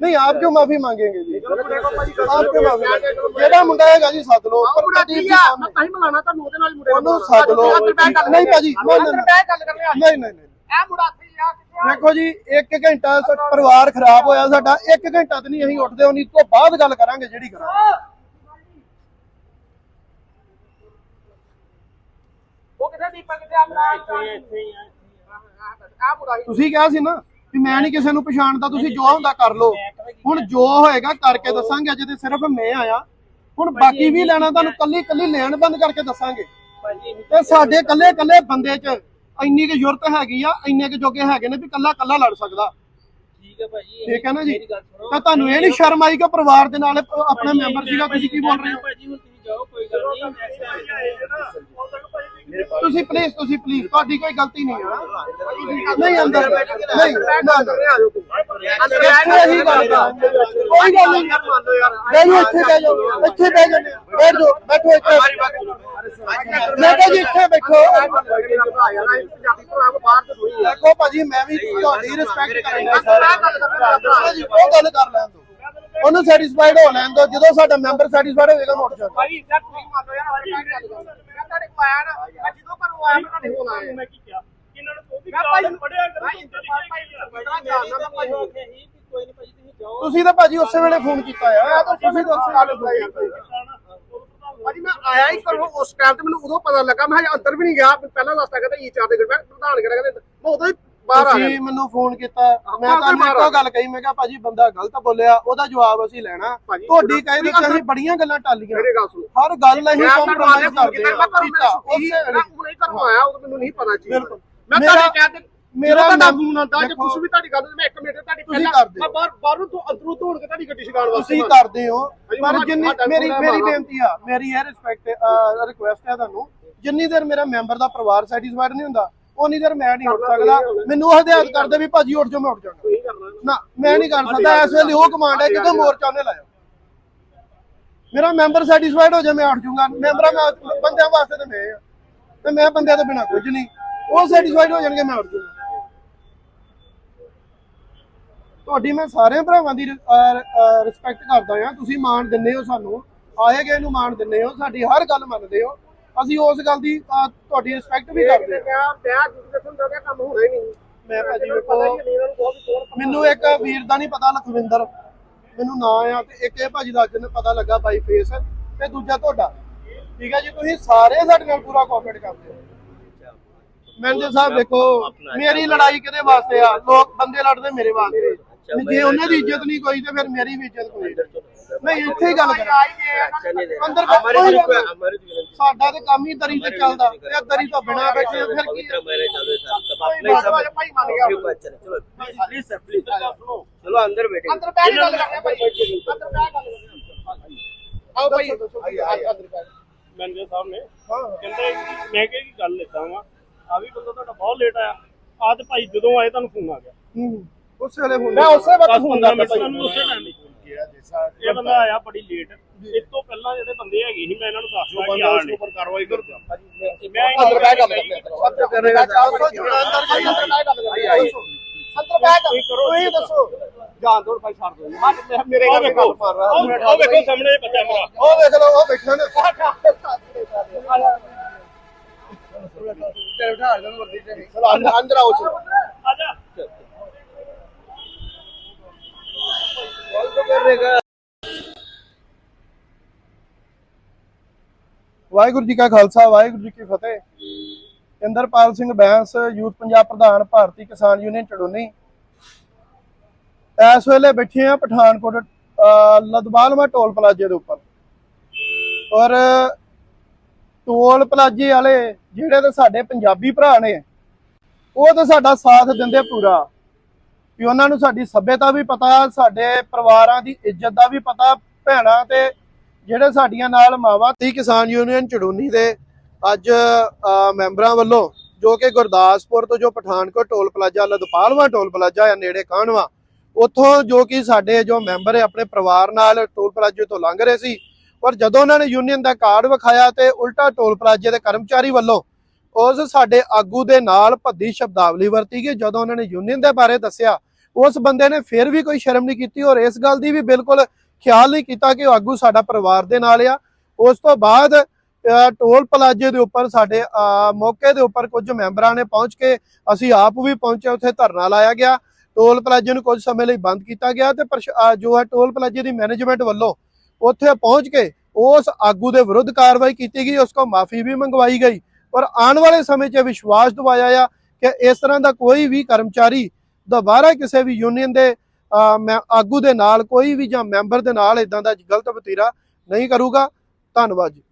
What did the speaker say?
ਨਹੀਂ ਆਪ ਕਿਉਂ ਮਾਫੀ ਮੰਗेंगे ਜੀ ਆਪ ਕਿਉਂ ਮਾਫੀ ਜਿਹੜਾ ਮੁੰਡਾ ਹੈਗਾ ਜੀ ਸੱਦ ਲਓ ਪਰ ਤੁਹਾਡੀ ਮੈਂ ਤਾਂ ਹੀ ਮਿਲਾਣਾ ਤੁਹਾਨੂੰ ਉਹਦੇ ਨਾਲ ਮੁੰਡੇ ਉਹਨੂੰ ਸੱਦ ਲਓ ਨਹੀਂ ਭਾਜੀ ਨਹੀਂ ਨਹੀਂ ਨਹੀਂ ਇਹ ਮੁੰਡਾ ਦੇਖੋ ਜੀ 1 ਘੰਟਾ ਪਰਿਵਾਰ ਖਰਾਬ ਹੋਇਆ ਸਾਡਾ 1 ਘੰਟਾ ਤੇ ਨਹੀਂ ਅਸੀਂ ਉੱਠਦੇ ਉਹਨੀ ਤੋਂ ਬਾਅਦ ਗੱਲ ਕਰਾਂਗੇ ਜਿਹੜੀ ਕਰਾਂਗੇ ਉਹ ਕਿੱਥੇ ਦੀਪਕ ਤੇ ਆਪਣਾ ਤੁਸੀਂ ਕਿਹਾ ਸੀ ਨਾ ਵੀ ਮੈਂ ਨਹੀਂ ਕਿਸੇ ਨੂੰ ਪਛਾਣਦਾ ਤੁਸੀਂ ਜੋ ਹੁੰਦਾ ਕਰ ਲਓ। ਹੁਣ ਜੋ ਹੋਏਗਾ ਕਰਕੇ ਦੱਸਾਂਗੇ ਅਜੇ ਤੇ ਸਿਰਫ ਮੈਂ ਆਇਆ। ਹੁਣ ਬਾਕੀ ਵੀ ਲੈਣਾ ਤੁਹਾਨੂੰ ਕੱਲੀ ਕੱਲੀ ਲੈਣ ਬੰਦ ਕਰਕੇ ਦੱਸਾਂਗੇ। ਤੇ ਸਾਡੇ ਕੱਲੇ ਕੱਲੇ ਬੰਦੇ 'ਚ ਇੰਨੀ ਕੁ ਜ਼ਰੂਰਤ ਹੈਗੀ ਆ ਇੰਨੇ ਕੁ ਜੋਗੇ ਹੈਗੇ ਨੇ ਵੀ ਕੱਲਾ ਕੱਲਾ ਲੜ ਸਕਦਾ। ਠੀਕ ਹੈ ਭਾਜੀ ਠੀਕ ਹੈ ਨਾ ਜੀ? ਤਾਂ ਤੁਹਾਨੂੰ ਇਹ ਨਹੀਂ ਸ਼ਰਮ ਆਈ ਕਿ ਪਰਿਵਾਰ ਦੇ ਨਾਲ ਆਪਣਾ ਮੈਂਬਰ ਸੀਗਾ ਤੁਸੀਂ ਕੀ ਬੋਲ ਰਹੇ ਹੋ? ਭਾਜੀ ਹੁਣ ਤੁਸੀਂ ਜਾਓ ਕੋਈ ਗੱਲ ਨਹੀਂ। ਤੁਸੀਂ ਪਲੀਜ਼ ਤੁਸੀਂ ਪਲੀਜ਼ ਤੁਹਾਡੀ ਕੋਈ ਗਲਤੀ ਨਹੀਂ ਹੈ ਨਹੀਂ, ਅੰਦਰ ਨਹੀਂ ਅੰਦਰ ਇੱਥੇ ਗੱਲ ਕਰਾਂਗੇ। ਕੋਈ ਗੱਲ ਨਹੀਂ। ਬਹਿ ਇੱਥੇ ਬਹਿ ਇੱਥੇ ਬਹਿ ਬੈਠੋ ਇੱਥੇ। ਮੈਂ ਕਿਹਾ ਜੀ ਇੱਥੇ ਬੈਠੋ। ਦੇਖੋ ਭਾਜੀ, ਮੈਂ ਵੀ ਤੁਹਾਡੀ ਰਿਸਪੈਕਟ ਕਰਦਾ। ਜੀ, ਉਹ ਗੱਲ ਕਰ ਲੈਣ ਦੋ ਉਹਨੂੰ ਸੈਟੀਸਫਾਈਡ ਹੋ ਲੈਣ ਦੋ ਜਦੋਂ ਸਾਡਾ ਮੈਂਬਰ ਸੈਟੀਸਫਾਈਡ ਮੈਂ ਕੀ ਕਿਹਾ? ਇਹਨਾਂ ਨੂੰ ਕੋਈ ਪੜਿਆ ਤੁਸੀਂ ਤੁਸੀਂ ਤਾਂ ਭਾਜੀ ਉਸੇ ਵੇਲੇ ਫੋਨ ਕੀਤਾ ਆ। ਤੁਸੀਂ ਤਾਂ ਵੇਲੇ phone ਕੀਤਾ। ਭਾਜੀ ਮੈਂ ਆਇਆ ਹੀ ਕਰੋ ਉਸ ਟਾਈਮ ਤੇ ਮੈਨੂੰ ਉਦੋਂ ਪਤਾ ਲੱਗਾ ਮੈਂ ਅੰਦਰ ਵੀ ਨਹੀਂ ਗਿਆ। ਪਹਿਲਾਂ ਦੱਸਦਾ ਕਹਿੰਦਾ ਈ ਚਾਰ ਦੇ ਮੈਂ ਪ੍ਰਧਾਨ ਕਹਿੰਦੇ ਮੈਂ ਉਦੋਂ ਹੀ ਬਾਹਰ ਆ ਗਿਆ ਤੁਸੀਂ ਮੈਨੂੰ ਫੋਨ ਕੀਤਾ ਮੈਂ ਆ ਇੱਕੋ ਗੱਲ ਕਹੀ ਮੈਂ ਕਿਹਾ ਭਾਜੀ ਬੰਦਾ ਗਲਤ ਬੋਲਿਆ ਉਹਦਾ ਜਵਾਬ ਅਸੀਂ ਲੈਣਾ। ਭਾਜੀ, ਤੁਹਾਡੀ ਕਹੇ ਤੁਸੀਂ ਤੇ ਅਸੀਂ ਬੜੀਆਂ ਗੱਲਾਂ ਟਾਲੀਆਂ। ਮੇਰੇ ਗੱਲ ਸੁਣੋ। ਹਰ ਗੱਲ ਅਸੀਂ ਕੰਪਰੋਮਾਈਜ਼ ਕਰਦੇ ਹਾਂ। ਕੀਤਾ ਉਸੇ ਵੇਲੇ। ਹੁਣੇ ਘਰੋਂ ਆਇਆ ਉਦੋਂ ਮੈਨੂੰ ਨਹੀਂ ਪਤਾ ਬਿਲਕੁਲ। ਮੈਂ ਮੇਰਾ- ਤੁਹਾਡੇ ਕਹਿੰਦੇ ਮੇਰਾ ਮੇਰਾ ਨਾਮ- ਫੋਨ ਆਉਂਦਾ ਜੇ ਦੇਖੋ, ਕੁਝ ਵੀ ਤੁਹਾਡੀ ਗੱਲ ਮੈਂ ਇੱਕ ਮਿੰਟ ਤੁਹਾਡੀ ਤੁਸੀਂ ਮੈਂ। ਬਾਹਰ ਬਾਹਰੋਂ ਤੋਂ ਅੰਦਰੋਂ ਤੋੜ ਕੇ ਤੁਹਾਡੀ ਗੱਡੀ ਛਡਾਉਣ ਵਾਸਤੇ ਤੁਸੀਂ ਮੈਂ- ਕਰਦੇ ਹੋ ਪਰ ਜਿੰਨੀ ਮੇਰੀ ਮੇਰੀ। ਬੇਨਤੀ ਆ ਮੇਰੀ ਇਹ ਰਿਸਪੈਕਟ ਰਿਕੁਐਸਟ ਹੈ ਤੁਹਾਨੂੰ ਜਿੰਨੀ ਦੇਰ ਮੇਰਾ ਮੈਂਬਰ ਦਾ ਪਰਿਵਾਰ ਸੈਟੀਸਫਾਈਡ ਨਹੀਂ ਹੁੰਦਾ ਉਨੀ ਦੇਰ ਮੈਂ ਨਹੀਂ ਉੱਠ ਸਕਦਾ। ਮੈਨੂੰ ਉਹ ਹਦਾਇਤ ਕਰਦੇ ਵੀ ਭਾਜੀ ਉੱਠ ਜਾਓ ਮੈਂ ਉੱਠ ਜਾਣਾ ਨਾ ਮੈਂ ਨਹੀਂ ਕਰ ਸਕਦਾ ਇਸ ਵੇਲੇ ਉਹ ਕਮਾਂਡ ਹੈ ਜਦੋਂ ਮੋਰਚਾ ਉਹਨੇ ਲਾਇਆ ਮੇਰਾ ਮੈਂਬਰ ਸੈਟੀਸਫਾਈਡ ਹੋ ਜਾ ਮੈਂ ਉੱਠ ਜਾਊਂਗਾ। ਮੈਂਬਰਾਂ ਮੈਂ ਬੰਦਿਆਂ ਵਾਸਤੇ ਤੇ ਮੈਂ ਆ। ਤੇ ਮੈਂ ਬੰਦਿਆਂ ਤੋਂ ਬਿਨਾ ਕੁਝ ਨਹੀਂ। ਉਹ ਸੈਟੀਸਫਾਈਡ ਹੋ ਜਾਣਗੇ ਮੈਂ ਉੱਠ ਜਾਊਂਗਾ। ਤੁਹਾਡੀ ਮੈਂ ਸਾਰੇ ਭਰਾਵਾਂ ਦੀ ਰਿਸਪੈਕਟ ਕਰਦਾ ਆ ਤੁਸੀਂ ਮਾਣ ਦਿੰਦੇ ਹੋ ਸਾਨੂੰ। ਆਏ ਗਏ ਨੂੰ ਮਾਣ ਦਿੰਦੇ ਹੋ। ਸਾਡੀ ਹਰ ਗੱਲ ਮੰਨਦੇ ਹੋ। ਅਸੀਂ ਉਸ ਗੱਲ ਦੀ ਤੁਹਾਡੀ ਰਿਸਪੈਕਟ ਵੀ ਕਰਦੇ ਹਾਂ। ਕਿਹਾ ਵਿਆਹ ਜਿੱਦ ਦਾ ਕੰਮ ਹੋਣਾ ਹੀ ਨਹੀਂ। ਮੈਂ ਭਾਜੀ ਪਤਾ ਵੇਖੋ ਹੀ ਨਹੀਂ ਇਹਨਾਂ ਨੂੰ ਬਹੁਤ ਜ਼ੋਰ ਮੈਨੂੰ ਇੱਕ ਵੀਰ ਦਾ ਨਹੀਂ ਪਤਾ ਲਖਵਿੰਦਰ। ਮੈਨੂੰ ਨਾਂ ਆ ਤੇ ਇੱਕ ਇਹ ਭਾਜੀ ਦਾ ਅੱਜ ਨੇ ਪਤਾ ਲੱਗਾ ਬਾਈ ਫੇਸ ਤੇ ਦੂਜਾ ਤੁਹਾਡਾ। ਠੀਕ ਹੈ ਜੀ ਤੁਸੀਂ ਸਾਰੇ ਸਾਡੇ ਨਾਲ ਪੂਰਾ ਕੋਆਪਰੇਟ ਕਰਦੇ ਹੋ। ਮੈਨੇਜਰ ਸਾਹਿਬ ਦੇਖੋ ਮੇਰੀ ਲੜਾਈ ਕਿਹਦੇ ਵਾਸਤੇ ਆ? ਲੋਕ ਬੰਦੇ ਲੜਦੇ ਮੇਰੇ ਵਾਸਤੇ। ਜੇ ਉਹਨਾਂ ਦੀ ਇੱਜ਼ਤ ਨਹੀਂ ਕੋਈ ਤੇ ਫਿਰ ਮੇਰੀ ਵੀ ਇੱਜ਼ਤ ਕੋਈ ਨਹੀਂ ਇੱਥੇ ਹੀ ਗੱਲ ਕਰਾਂ ਅੰਦਰ ਕੋਈ ਗੱਲ ਨਹੀਂ। ਸਾਡਾ ਤੇ ਕੰਮ ਹੀ ਦਰੀ ਤੇ ਚੱਲਦਾ ਤੇ ਦਰੀ ਤੋਂ ਬਿਨਾ ਬੈਠੇ ਆ, ਫਿਰ ਕੀ ਭਾਈ ਮੰਨ ਗਿਆ चलो अंदर बैठे ਅੰਦਰ ਬਹਿ ਕੇ ਗੱਲ ਕਰਦੇ ਭਾਈ ਅੰਦਰ ਬਹਿ ਕੇ ਗੱਲ ਕਰਦੇ ਆਓ ਭਾਈ ਅੰਦਰ ਬਹਿ ਮੈਨੇਜਰ ਸਾਹਿਬ ਨੇ ਕਹਿੰਦੇ ਮੈਂ ਕਿਹਾ ਕਿ ਗੱਲ ਇਦਾਂ ਵਾ ਆ ਵੀ ਬੰਦਾ ਤੁਹਾਡਾ ਬਹੁਤ ਲੇਟ ਆਇਆ ਆ ਤੇ ਭਾਈ ਜਦੋਂ ਆਏ ਤੁਹਾਨੂੰ ਫੋਨ ਆ ਗਿਆ ਹੂੰ ਉਸ ਵੇਲੇ ਹੁਣ ਮੈਂ ਉਸੇ ਵਕਤ 10 ਫੋਨ 15 ਕਰਦਾ ਮਿੰਟ ਭਾਈ ਤੁਹਾਨੂੰ ਉਸੇ ਟਾਈਮ ਹੀ। ਫੋਨ ਕੀਤਾ ਇਹ ਬੰਦਾ ਆਇਆ ਬੜੀ ਲੇਟ ਇਸ ਤੋਂ ਪਹਿਲਾਂ ਜਿਹੜੇ ਬੰਦੇ ਹੈਗੇ ਸੀ ਮੈਂ ਇਹਨਾਂ ਨੂੰ ਦੱਸਦਾ ਕਿ ਆ ਨਹੀਂ ਕਾਰਵਾਈ ਕਰਦਾ ਮੈਂ ਅੰਦਰ ਬਹਿ ਕੇ ਗੱਲ ਕਰਦੇ ਕਰੇਗਾ ਦੱਸੋ ਜੀ, ਅੰਦਰ ਜਾਈਏ, ਅੰਦਰ ਬਹਿ ਕੇ ਗੱਲ ਕਰਦੇ ਦੱਸੋ। ਅੰਦਰ ਬਹਿ ਕੇ ਕਰੋ ਤੁਸੀਂ ਦੱਸੋ। ਜਾਨ ਦੋ ਭਾਈ ਛੱਡ ਦੋ। ਹੱਥ ਮੇਰੇ ਵੇਖੋ। ਗੱਲ ਮਾਰ ਉਹ ਉਹ ਵੇਖੋ ਸਾਹਮਣੇ ਬੱਚਾ ਮੇਰਾ ਉਹ ਵੇਖ ਲਓ ਉਹ ਬੈਠਾ ਨੇ। ਤੇ ਉਠਾ ਦੇਣ ਵਰਦੀ ਤੇ ਨਹੀਂ ਚਲੋ ਅੰਦਰ ਅੰਦਰ ਆਓ ਚਲੋ। ਆ ਜਾ। ਵਾਹਿਗੁਰੂ ਜੀ ਕਾ ਖਾਲਸਾ ਵਾਹਿਗੁਰੂ ਜੀ ਕੀ ਫਤਿਹ। ਇੰਦਰਪਾਲ ਸਿੰਘ ਬੈਂਸ ਯੂਥ ਪੰਜਾਬ ਪ੍ਰਧਾਨ ਭਾਰਤੀ ਕਿਸਾਨ ਯੂਨੀਅਨ ਚੜੋਨੀ ਇਸ ਵੇਲੇ ਬੈਠੇ ਆ ਪਠਾਨਕੋਟ ਅਹ, ਲਦਵਾਲਵਾ ਟੋਲ ਪਲਾਜ਼ੇ ਦੇ ਉੱਪਰ। ਔਰ ਟੋਲ ਪਲਾਜ਼ੇ ਵਾਲੇ ਜਿਹੜੇ ਤੇ ਸਾਡੇ ਪੰਜਾਬੀ ਭਰਾ ਨੇ ਉਹ ਤਾਂ ਸਾਡਾ ਸਾਥ ਦਿੰਦੇ ਪੂਰਾ। ਵੀ ਉਹਨਾਂ ਨੂੰ ਸਾਡੀ ਸੱਭਿਅਤਾ ਵੀ ਪਤਾ, ਸਾਡੇ ਪਰਿਵਾਰਾਂ ਦੀ ਇੱਜ਼ਤ ਦਾ ਵੀ ਪਤਾ, ਭੈਣਾਂ ਤੇ ਜਿਹੜੇ ਸਾਡੀਆਂ ਨਾਲ ਮਾਵਾਂ ਤੀ ਕਿਸਾਨ ਯੂਨੀਅਨ ਚੜੂਨੀ ਦੇ ਅੱਜ ਮੈਂਬਰਾਂ ਵੱਲੋਂ ਜੋ ਕਿ ਗੁਰਦਾਸਪੁਰ ਤੋਂ ਜੋ Pathankot toll plaza, Ladpalwa toll plaza ਆ ਨੇੜੇ ਕਾਹਨਵਾ ਉੱਥੋਂ ਜੋ ਕਿ ਸਾਡੇ ਜੋ ਮੈਂਬਰ ਆਪਣੇ ਪਰਿਵਾਰ ਨਾਲ ਟੋਲ ਪਲਾਜ਼ੇ ਤੋਂ ਲੰਘ ਰਹੇ ਸੀ, ਪਰ ਜਦੋਂ ਉਹਨਾਂ ਨੇ ਯੂਨੀਅਨ ਦਾ ਕਾਰਡ ਵਿਖਾਇਆ ਤੇ ਉਲਟਾ ਟੋਲ ਪਲਾਜ਼ੇ ਦੇ ਕਰਮਚਾਰੀ ਵੱਲੋਂ ਉਸ ਸਾਡੇ ਆਗੂ ਦੇ ਨਾਲ ਭੱਦੀ ਸ਼ਬਦਾਵਲੀ ਵਰਤੀ ਗਈ, ਜਦੋਂ ਉਹਨਾਂ ਨੇ ਯੂਨੀਅਨ ਦੇ ਬਾਰੇ ਦੱਸਿਆ, ਉਸ ਬੰਦੇ ਨੇ ਫਿਰ ਵੀ ਕੋਈ ਸ਼ਰਮ ਨਹੀਂ ਕੀਤੀ ਔਰ ਇਸ ਗੱਲ ਦੀ ਵੀ ਬਿਲਕੁਲ ਖਿਆਲ ਨਹੀਂ ਕੀਤਾ ਕਿ ਉਹ ਆਗੂ ਸਾਡਾ ਪਰਿਵਾਰ ਦੇ ਨਾਲ ਆ। ਉਸ ਤੋਂ ਬਾਅਦ ਟੋਲ ਪਲਾਜ਼ੇ ਦੇ ਉੱਪਰ ਸਾਡੇ ਮੌਕੇ ਦੇ ਉੱਪਰ ਕੁਝ ਮੈਂਬਰਾਂ ਨੇ ਪਹੁੰਚ ਕੇ ਅਸੀਂ ਆਪ ਵੀ ਪਹੁੰਚੇ, ਉੱਥੇ ਧਰਨਾ ਲਾਇਆ ਗਿਆ। ਟੋਲ ਪਲਾਜ਼ੇ ਨੂੰ ਕੁਝ ਸਮੇਂ ਲਈ ਬੰਦ ਕੀਤਾ ਗਿਆ ਤੇ ਪ੍ਰਸ਼- ਜੋ ਹੈ ਟੋਲ ਪਲਾਜ਼ੇ ਦੀ ਮੈਨੇਜਮੈਂਟ ਵੱਲੋਂ ਉੱਥੇ ਪਹੁੰਚ ਕੇ ਉਸ ਆਗੂ ਦੇ ਵਿਰੁੱਧ ਕਾਰਵਾਈ ਕੀਤੀ ਗਈ, ਉਸ ਕੋ ਮਾਫੀ ਵੀ ਮੰਗਵਾਈ ਗਈ। ਔਰ ਆਉਣ ਵਾਲੇ ਸਮੇਂ 'ਚ ਵਿਸ਼ਵਾਸ ਦਿਵਾਇਆ ਆ ਕਿ ਇਸ ਤਰ੍ਹਾਂ ਦਾ ਕੋਈ ਵੀ ਕਰਮਚਾਰੀ ਦੁਬਾਰਾ ਕਿਸੇ ਵੀ ਯੂਨੀਅਨ ਦੇ ਮੈਂ ਆਗੂ ਦੇ ਨਾਲ, ਕੋਈ ਵੀ ਜਾਂ ਮੈਂਬਰ ਦੇ ਨਾਲ ਇਦਾਂ ਦਾ ਗਲਤ ਵਤੀਰਾ ਨਹੀਂ ਕਰੂਗਾ। ਧੰਨਵਾਦ ਜੀ।